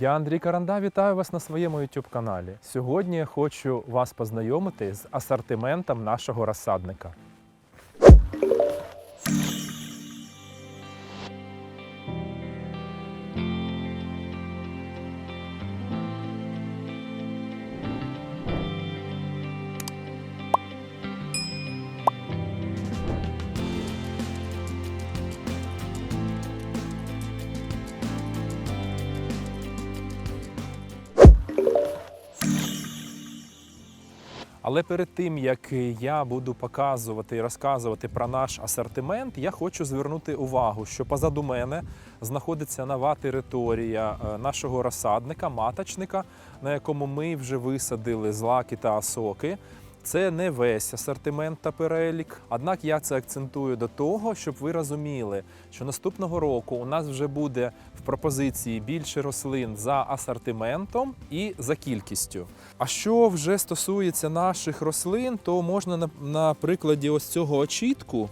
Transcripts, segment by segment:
Я Андрій Каранда, вітаю вас на своєму YouTube каналі. Сьогодні я хочу вас познайомити з асортиментом нашого розсадника. Але перед тим як я буду показувати і розказувати про наш асортимент, я хочу звернути увагу, що позаду мене знаходиться нова територія е, нашого розсадника, маточника, на якому ми вже висадили злаки та осоки. Це не весь асортимент та перелік. Однак я це акцентую до того, щоб ви розуміли, що наступного року у нас вже буде в пропозиції більше рослин за асортиментом і за кількістю. А що вже стосується наших рослин, то можна на, прикладі ось цього очітку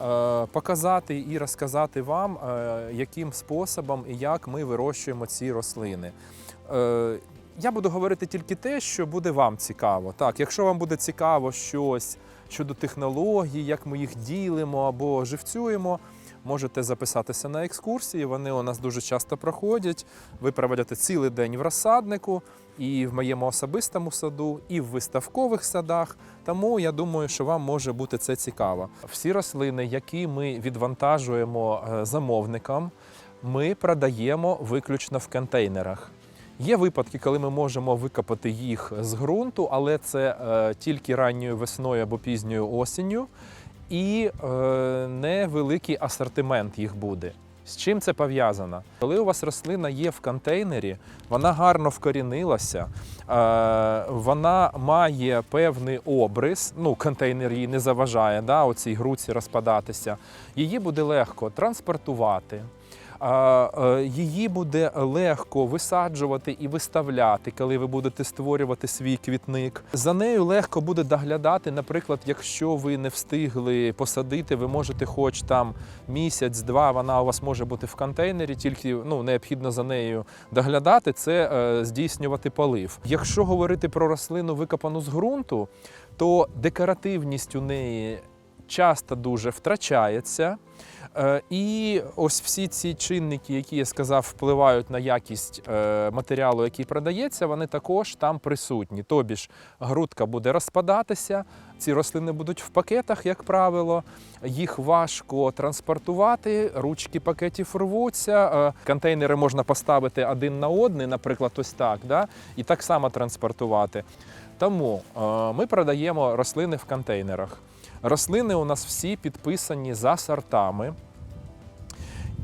е, показати і розказати вам, е, яким способом і як ми вирощуємо ці рослини. Я буду говорити тільки те, що буде вам цікаво. Так, якщо вам буде цікаво щось щодо технологій, як ми їх ділимо або живцюємо, можете записатися на екскурсії. Вони у нас дуже часто проходять. Ви проведете цілий день в розсаднику і в моєму особистому саду, і в виставкових садах. Тому я думаю, що вам може бути це цікаво. Всі рослини, які ми відвантажуємо е, замовникам, ми продаємо виключно в контейнерах. Є випадки, коли ми можемо викопати їх з ґрунту, але це е, тільки ранньою весною або пізньою осінню, і е, невеликий асортимент їх буде. З чим це пов'язано? Коли у вас рослина є в контейнері, вона гарно вкорінилася, е, вона має певний обрис, ну, контейнер їй не заважає да, оцій груці розпадатися, її буде легко транспортувати. Е, Її буде легко висаджувати і виставляти, коли ви будете створювати свій квітник. За нею легко буде доглядати. Наприклад, якщо ви не встигли посадити, ви можете, хоч там місяць-два, вона у вас може бути в контейнері, тільки ну необхідно за нею доглядати. Це е, здійснювати полив. Якщо говорити про рослину, викопану з ґрунту, то декоративність у неї часто дуже втрачається. Е, І ось всі ці чинники, які я сказав, впливають на якість е, матеріалу, який продається, вони також там присутні. Тобі ж грудка буде розпадатися, ці рослини будуть в пакетах, як правило, їх важко транспортувати, ручки пакетів рвуться, е, контейнери можна поставити один на один, наприклад, ось так, да? і так само транспортувати. Тому ми продаємо рослини в контейнерах. Рослини у нас всі підписані за сортами.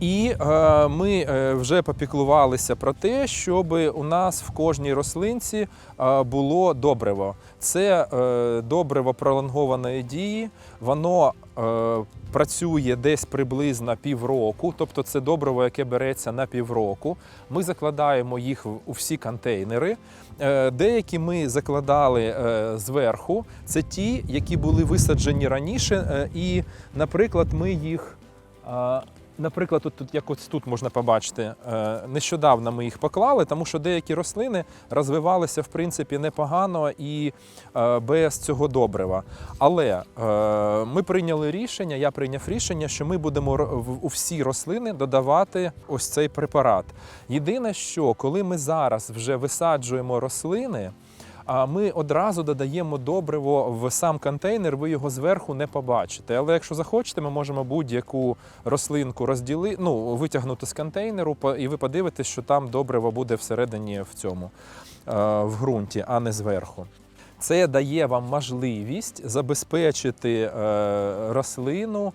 І е, ми е, вже попіклувалися про те, щоб у нас в кожній рослинці е, було добриво. Це е, добриво пролонгованої дії, воно е, працює десь приблизно півроку, тобто це добриво, яке береться на півроку. Ми закладаємо їх у всі контейнери. Е, Деякі ми закладали е, зверху. Це ті, які були висаджені раніше, е, і, наприклад, ми їх. Наприклад, тут, тут як ось тут можна побачити, е, нещодавно ми їх поклали, тому що деякі рослини розвивалися в принципі непогано і е, без цього добрива. Але е, ми прийняли рішення, я прийняв рішення, що ми будемо у всі рослини додавати ось цей препарат. Єдине, що коли ми зараз вже висаджуємо рослини. А ми одразу додаємо добриво в сам контейнер, ви його зверху не побачите. Але якщо захочете, ми можемо будь-яку рослинку розділи, ну, витягнути з контейнеру, і ви подивитесь, що там добриво буде всередині в цьому е, в ґрунті, а не зверху. Це дає вам можливість забезпечити е, рослину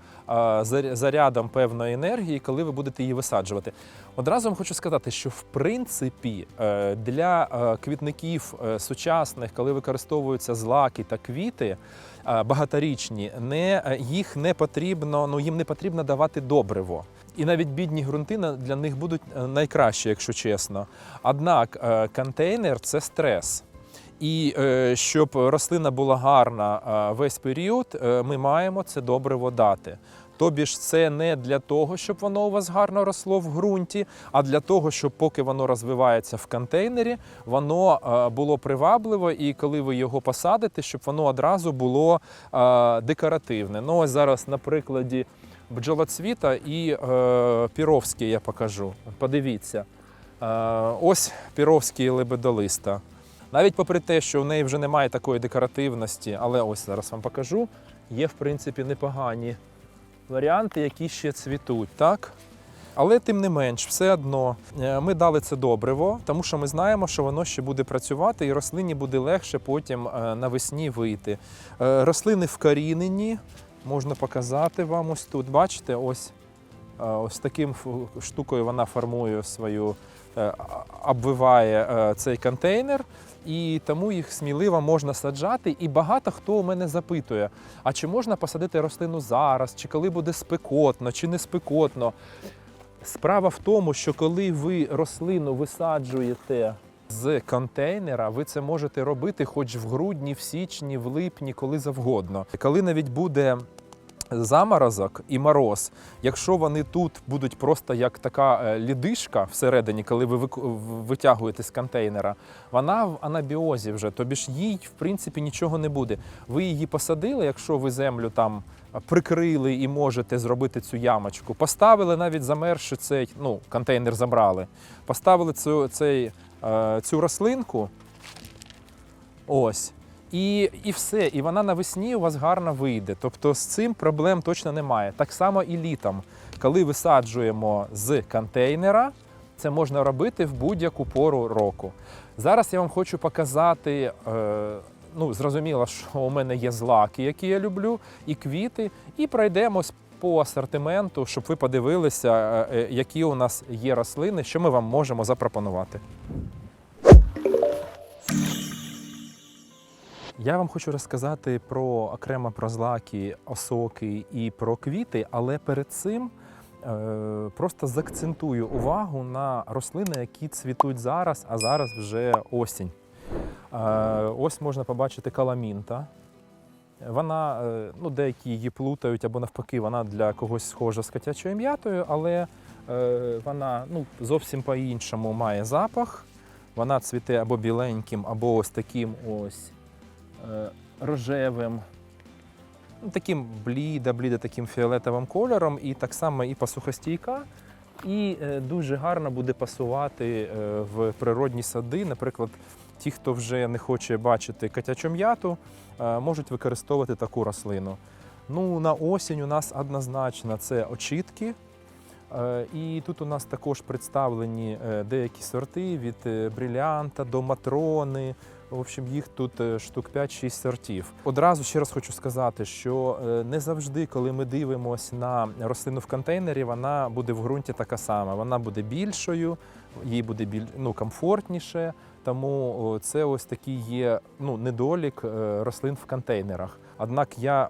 зарядом певної енергії, коли ви будете її висаджувати. Одразу вам хочу сказати, що в принципі е, для е, квітників е, сучасних, коли використовуються злаки та квіти багаторічні, не, їх не потрібно, ну їм не потрібно давати добриво. І навіть бідні ґрунти для них будуть е, найкращі, якщо чесно. Однак контейнер це стрес. І е, щоб рослина була гарна е, весь період, е, ми маємо це добриво дати. Тобі ж це не для того, щоб воно у вас гарно росло в ґрунті, а для того, щоб поки воно розвивається в контейнері, воно було привабливо, і коли ви його посадите, щоб воно одразу було декоративне. Ну ось зараз на прикладі бджолоцвіта і піровський я покажу. Подивіться. Ось піровський лебедолиста. Навіть попри те, що в неї вже немає такої декоративності, але ось зараз вам покажу, є в принципі непогані варіанти, які ще цвітуть, так? Але тим не менш, все одно е, ми дали це добриво, тому що ми знаємо, що воно ще буде працювати, і рослині буде легше потім е, навесні вийти. Е, Рослини вкорінені, можна показати вам ось тут. Бачите, ось, ось таким штукою вона формує свою, обвиває цей контейнер. І тому їх сміливо можна саджати. І багато хто у мене запитує: а чи можна посадити рослину зараз, чи коли буде спекотно, чи не спекотно. Справа в тому, що коли ви рослину висаджуєте з контейнера, ви це можете робити хоч в грудні, в січні, в липні, коли завгодно. Коли навіть буде заморозок і мороз, якщо вони тут будуть просто як така е, лідишка всередині, коли ви витягуєте з контейнера, вона в анабіозі вже, тобі ж їй в принципі нічого не буде. Ви її посадили, якщо ви землю там прикрили і можете зробити цю ямочку. Поставили навіть замерзши цей, ну, контейнер забрали. Поставили цю, цей, е, цю рослинку. Ось. І, і все, і вона навесні у вас гарно вийде. Тобто з цим проблем точно немає. Так само і літом. Коли висаджуємо з контейнера, це можна робити в будь-яку пору року. Зараз я вам хочу показати. Е, ну, зрозуміло, що у мене є злаки, які я люблю, і квіти, і пройдемось по асортименту, щоб ви подивилися, е, е, які у нас є рослини, що ми вам можемо запропонувати. Я вам хочу розказати про окремо про злаки, осоки і про квіти, але перед цим е, просто закцентую увагу на рослини, які цвітуть зараз, а зараз вже осінь. Е, ось можна побачити каламінта. Вона, е, ну, деякі її плутають або навпаки, вона для когось схожа з котячою м'ятою, але вона ну, зовсім по-іншому має запах. Вона цвіте або біленьким, або ось таким ось рожевим, ну, таким блідо-блідо таким фіолетовим кольором, і так само і посухостійка. І е, дуже гарно буде пасувати е, в природні сади. Наприклад, ті, хто вже не хоче бачити котячу м'яту, е, можуть використовувати таку рослину. Ну, на осінь у нас однозначно це очітки. Е, І тут у нас також представлені е, деякі сорти від е, брилянта до матрони. В общем, їх тут е, штук 5-6 сортів. Одразу ще раз хочу сказати, що е, не завжди, коли ми дивимося на рослину в контейнері, вона буде в ґрунті така сама. Вона буде більшою, їй буде біль, ну, комфортніше. Тому це ось такий є ну, недолік е, рослин в контейнерах. Однак я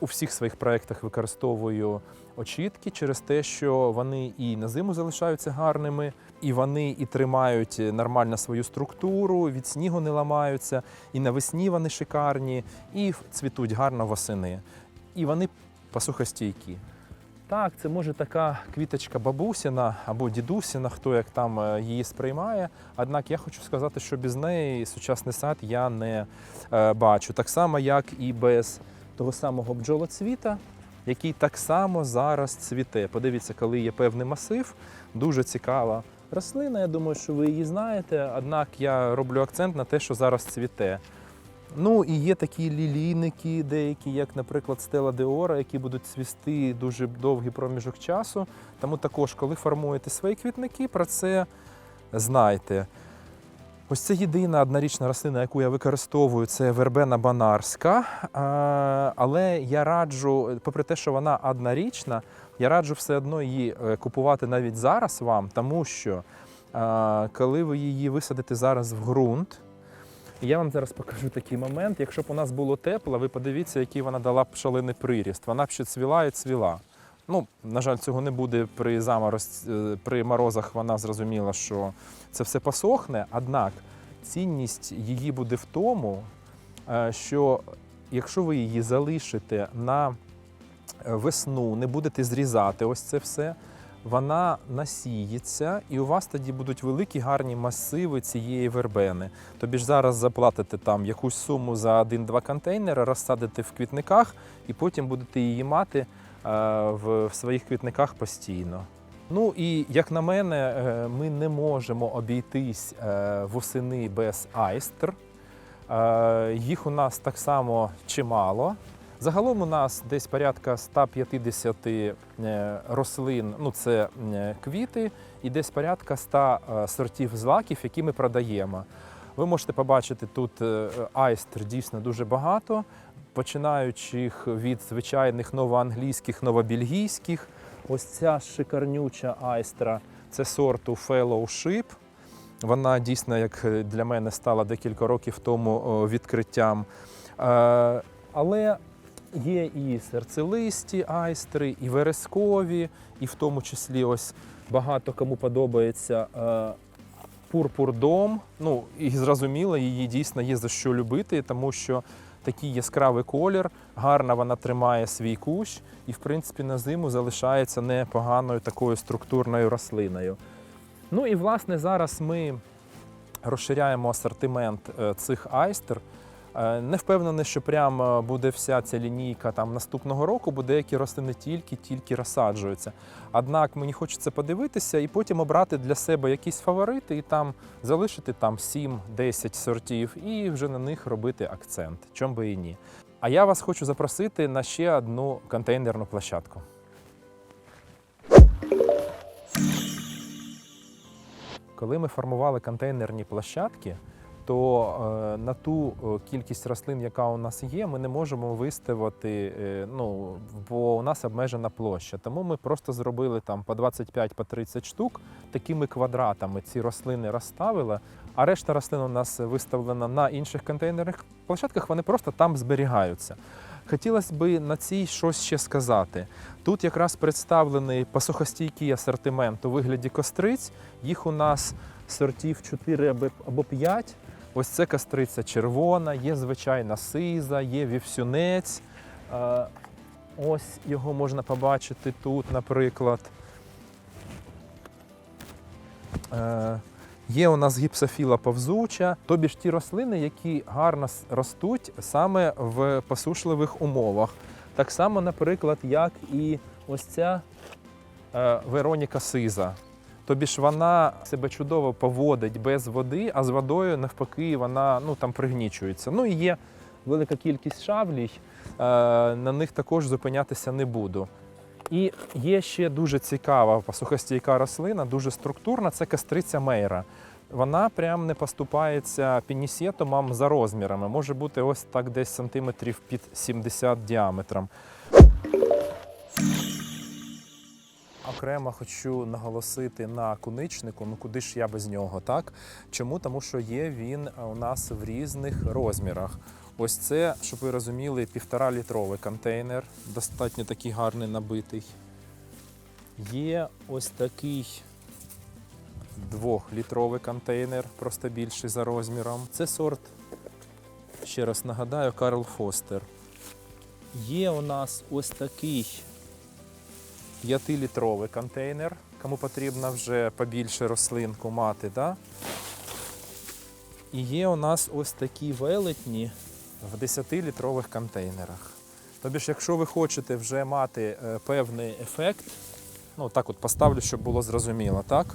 у всіх своїх проєктах використовую очітки через те, що вони і на зиму залишаються гарними, і вони і тримають нормально свою структуру, від снігу не ламаються, і навесні вони шикарні, і цвітуть гарно восени. І вони посухостійкі. Так, це може така квіточка бабусіна або дідусіна, хто як там е, її сприймає. Однак я хочу сказати, що без неї сучасний сад я не е, бачу. Так само, як і без того самого бджолоцвіта, який так само зараз цвіте. Подивіться, коли є певний масив, дуже цікава рослина. Я думаю, що ви її знаєте. Однак я роблю акцент на те, що зараз цвіте. Ну і є такі лілійники, деякі, як, наприклад, Стела Деора, які будуть цвісти дуже довгий проміжок часу. Тому також, коли формуєте свої квітники, про це знайте. Ось це єдина однорічна рослина, яку я використовую, це вербена банарська. Але я раджу, попри те, що вона однорічна, я раджу все одно її е, купувати навіть зараз вам, тому що коли ви її висадите зараз в ґрунт, я вам зараз покажу такий момент. Якщо б у нас було тепло, ви подивіться, який вона дала б шалений приріст. Вона б ще цвіла і цвіла. Ну, на жаль, цього не буде при замороз, е, при морозах. Вона зрозуміла, що це все посохне. Однак цінність її буде в тому, е, що якщо ви її залишите на е, весну не будете зрізати ось це все, вона насіється, і у вас тоді будуть великі гарні масиви цієї вербени. Тобі ж зараз заплатите там якусь суму за один-два контейнери, розсадите в квітниках, і потім будете її мати в, в своїх квітниках постійно. Ну і як на мене, е, ми не можемо обійтись е, восени без айстр. Е, Їх у нас так само чимало. Загалом у нас десь порядка 150 е, рослин, ну це е, квіти, і десь порядка 100 е, сортів злаків, які ми продаємо. Ви можете побачити тут е, айстр дійсно дуже багато, починаючи від звичайних новоанглійських, новобельгійських. Ось ця шикарнюча айстра це сорту Fellowship. Вона дійсно, як для мене, стала декілька років тому відкриттям. Е, Але є і серцелисті айстри, і верескові, і в тому числі ось багато кому подобається е, пурпурдом. Ну і зрозуміло, її дійсно є за що любити, тому що такий яскравий колір, гарно вона тримає свій кущ і, в принципі, на зиму залишається непоганою такою структурною рослиною. Ну і власне зараз ми розширяємо асортимент е, цих айстер. Е, Не впевнений, що прям е, буде вся ця лінійка там наступного року, бо деякі рослини тільки-тільки розсаджуються. Однак мені хочеться подивитися і потім обрати для себе якісь фаворити і там залишити там 7-10 сортів і вже на них робити акцент. Чом би і ні. А я вас хочу запросити на ще одну контейнерну площадку. Коли ми формували контейнерні площадки, то е, на ту е, кількість рослин, яка у нас є, ми не можемо виставити, е, ну, бо у нас обмежена площа. Тому ми просто зробили там по 25 по 30 штук такими квадратами. Ці рослини розставили, а решта рослин у нас виставлена на інших контейнерних площадках, вони просто там зберігаються. Хотілося б на цій щось ще сказати. Тут якраз представлений посухостійкий асортимент у вигляді костриць. Їх у нас сортів 4 або- або 5. Ось це костриця червона, є звичайна сиза, є вівсюнець. Е, Ось його можна побачити тут, наприклад. Е, Є у нас гіпсофіла повзуча, тобі ж ті рослини, які гарно ростуть саме в посушливих умовах. Так само, наприклад, як і ось ця е, Вероніка Сиза. Тобі ж вона себе чудово поводить без води, а з водою навпаки вона ну, там пригнічується. Ну і є велика кількість шавлій, е, на них також зупинятися не буду. І є ще дуже цікава посухостійка рослина, дуже структурна це кастриця мейра. Вона прям не поступається пінісетумам за розмірами. Може бути ось так десь сантиметрів під 70 діаметром. Окремо хочу наголосити на куничнику. Ну куди ж я без нього, так? Чому? Тому що є він у нас в різних розмірах. Ось це, щоб ви розуміли, півтора літровий контейнер, достатньо такий гарний набитий. Є ось такий двохлітровий контейнер, просто більший за розміром. Це сорт, ще раз нагадаю, Карл Фостер. Є у нас ось такий 5-літровий контейнер, кому потрібно вже побільше рослинку мати. Да? І є у нас ось такі велетні в 10-літрових контейнерах. Тобі ж, якщо ви хочете вже мати е, певний ефект, ну так от поставлю, щоб було зрозуміло, так?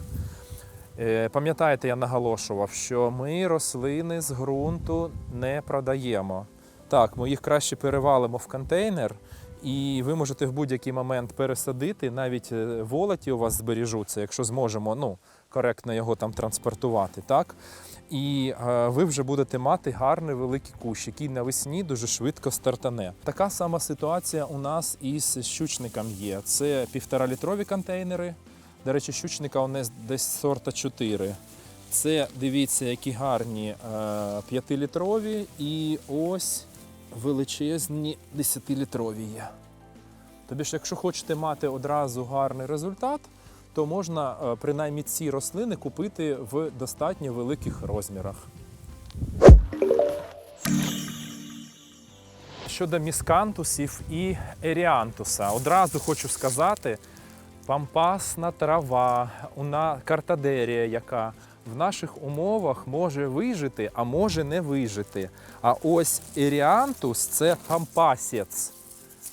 Е, Пам'ятаєте, я наголошував, що ми рослини з ґрунту не продаємо. Так, ми їх краще перевалимо в контейнер, і ви можете в будь-який момент пересадити, навіть е, волоті у вас збережуться, якщо зможемо ну, коректно його там транспортувати. Так? І е, ви вже будете мати гарний великий кущ, який навесні дуже швидко стартане. Така сама ситуація у нас із щучником є. Це півторалітрові контейнери. До речі, щучника у нас десь сорта 4. Це дивіться, які гарні е, 5-літрові і ось величезні 10-літрові є. Тобі ж, якщо хочете мати одразу гарний результат, то можна е, принаймні ці рослини купити в достатньо великих розмірах. щодо міскантусів і еріантуса. Одразу хочу сказати, пампасна трава, уна картадерія, яка в наших умовах може вижити, а може не вижити. А ось еріантус це пампасець.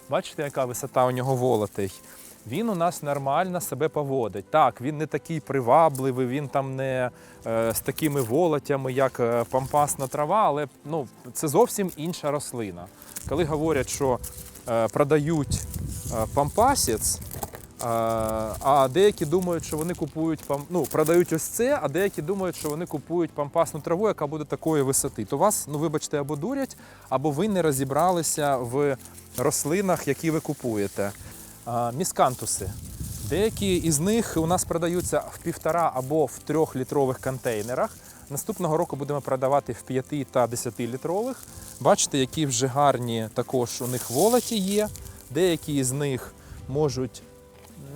Бачите, яка висота у нього волотий. Він у нас нормально себе поводить. Так, він не такий привабливий, він там не е, з такими волотями, як е, пампасна трава, але ну, це зовсім інша рослина. Коли говорять, що е, продають е, пампасець, а деякі думають, що вони купують ну, продають ось це, а деякі думають, що вони купують пампасну траву, яка буде такої висоти. То вас, ну вибачте, або дурять, або ви не розібралися в рослинах, які ви купуєте. Міскантуси. Деякі із них у нас продаються в півтора або в трьохлітрових контейнерах. Наступного року будемо продавати в 5 та 10 літрових. Бачите, які вже гарні також у них волоті є. Деякі із них можуть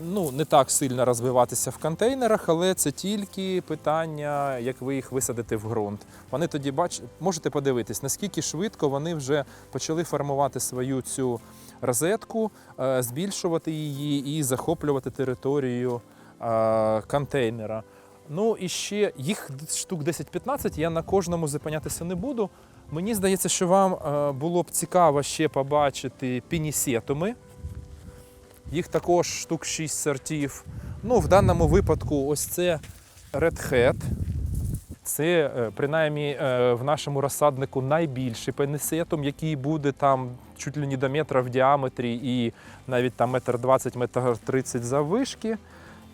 ну, не так сильно розвиватися в контейнерах, але це тільки питання, як ви їх висадите в ґрунт. Вони тоді бач... можете подивитись, наскільки швидко вони вже почали формувати свою цю розетку, е, збільшувати її і захоплювати територію е, контейнера. Ну і ще їх штук 10-15, я на кожному зупинятися не буду. Мені здається, що вам е, було б цікаво ще побачити пінісетуми. Їх також штук 6 сортів. Ну, в даному випадку, ось це Red Hat. Це е, принаймні е, в нашому розсаднику найбільший пенесетум, який буде там чуть ли не до метра в діаметрі і навіть там метр 20, метр 30 заввишки.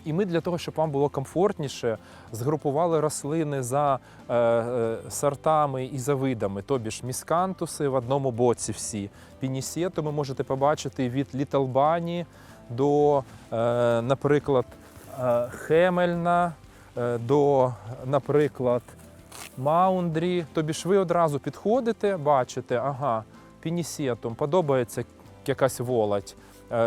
І ми для того, щоб вам було комфортніше, згрупували рослини за е, е, сортами і за видами. Тобі ж міскантуси в одному боці всі. Пінісету ви можете побачити від Little Bunny до, е, наприклад, е, Хемельна, е, до, наприклад, Маундрі. Тобі ж ви одразу підходите, бачите, ага, пінісетум, подобається якась волоть.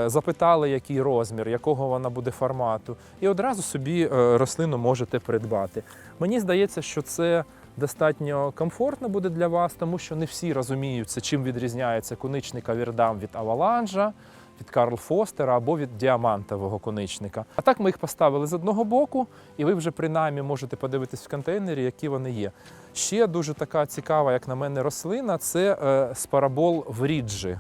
Запитали, який розмір, якого вона буде формату, і одразу собі рослину можете придбати. Мені здається, що це достатньо комфортно буде для вас, тому що не всі розуміються, чим відрізняється коничний кавірдам від аваланжа, від Карл Фостера або від діамантового коничника. А так ми їх поставили з одного боку, і ви вже принаймні можете подивитись в контейнері, які вони є. Ще дуже така цікава, як на мене, рослина це е, спарабол в ріджі.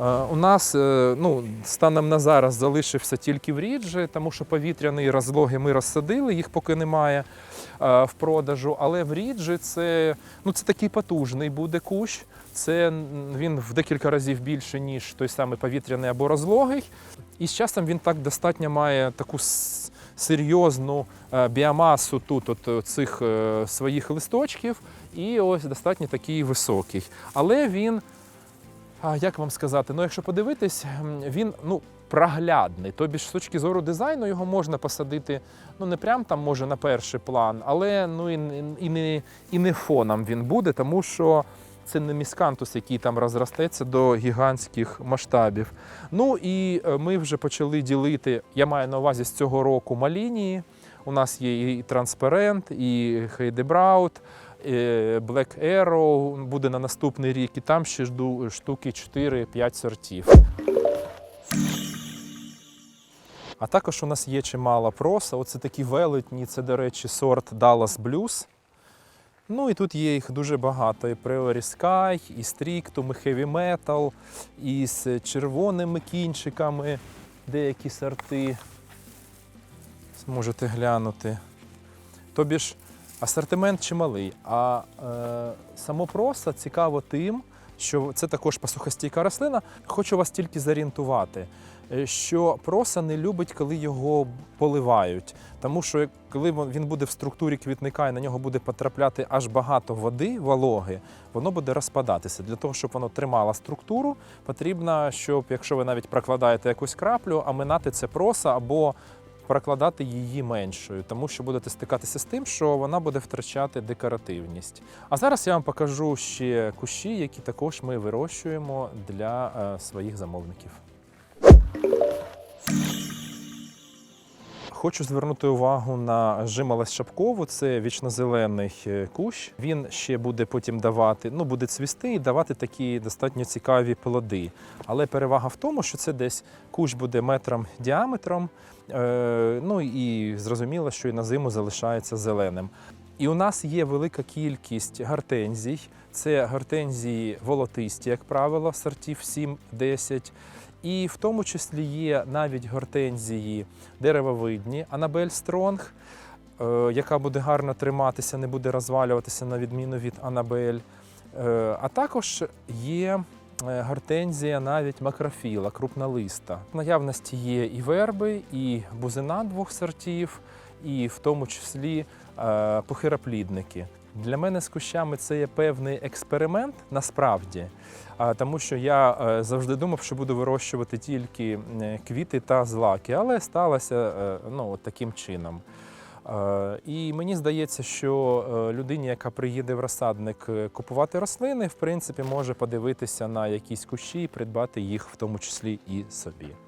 Е, У нас е, ну, станом на зараз залишився тільки в ріджі, тому що повітряні розлоги ми розсадили, їх поки немає е, в продажу. Але в ріджі це, ну, це такий потужний буде кущ. Це він в декілька разів більше, ніж той самий повітряний або розлогий. І з часом він так достатньо має таку серйозну біомасу тут, от цих своїх листочків, і ось достатньо такий високий. Але він як вам сказати? Ну, якщо подивитись, він ну проглядний. Тобі ж з точки зору дизайну його можна посадити, ну не прям там може на перший план, але ну і, і не і не фоном він буде, тому що це не міскантус, який там розростеться до гігантських масштабів. Ну і е, ми вже почали ділити. Я маю на увазі з цього року малінії. У нас є і транспарент, і Хейдебраут, Black Arrow буде на наступний рік, і там ще жду штуки 4-5 сортів. А також у нас є чимало проса. Оце такі велетні, це, до речі, сорт Dallas Blues. Ну і тут є їх дуже багато. І Priori Sky, і Strictum, і Heavy Metal, і з червоними кінчиками деякі сорти. Можете глянути. Тобі ж асортимент чималий. А е, самопроса цікаво тим, що це також пасухостійка рослина. Хочу вас тільки зорієнтувати, е, що проса не любить, коли його поливають. Тому що коли він буде в структурі квітника і на нього буде потрапляти аж багато води, вологи, воно буде розпадатися. Для того, щоб воно тримало структуру, потрібно, щоб якщо ви навіть прокладаєте якусь краплю, аминати це проса або прокладати її меншою, тому що будете стикатися з тим, що вона буде втрачати декоративність. А зараз я вам покажу ще кущі, які також ми вирощуємо для е, своїх замовників. Хочу звернути увагу на жимолость шапкову. Це вічнозелений е, кущ. Він ще буде потім давати, ну буде цвісти і давати такі достатньо цікаві плоди. Але перевага в тому, що це десь кущ буде метром діаметром. Е, ну і зрозуміло, що і на зиму залишається зеленим. І у нас є велика кількість гортензій. Це гортензії волотисті, як правило, сортів 7-10. І в тому числі є навіть гортензії деревовидні, Анабель Стронг, е, яка буде гарно триматися, не буде розвалюватися на відміну від Анабель. Е, А також є е, гортензія навіть макрофіла, крупнолиста. В наявності є і верби, і бузина двох сортів, і в тому числі похироплідники. Для мене з кущами це є певний експеримент насправді, тому що я е, завжди думав, що буду вирощувати тільки квіти та злаки, але сталося е, ну, таким чином. Е, І мені здається, що людині, яка приїде в розсадник купувати рослини, в принципі, може подивитися на якісь кущі і придбати їх, в тому числі і собі.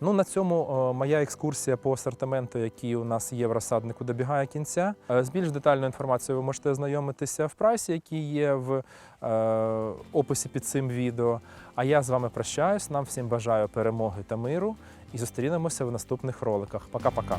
Ну, на цьому е, моя екскурсія по асортименту, який у нас є в розсаднику, добігає кінця. Е, З більш детальною інформацією ви можете ознайомитися в прайсі, який є в е, описі під цим відео. А я з вами прощаюсь. Нам всім бажаю перемоги та миру і зустрінемося в наступних роликах. Пока-пока.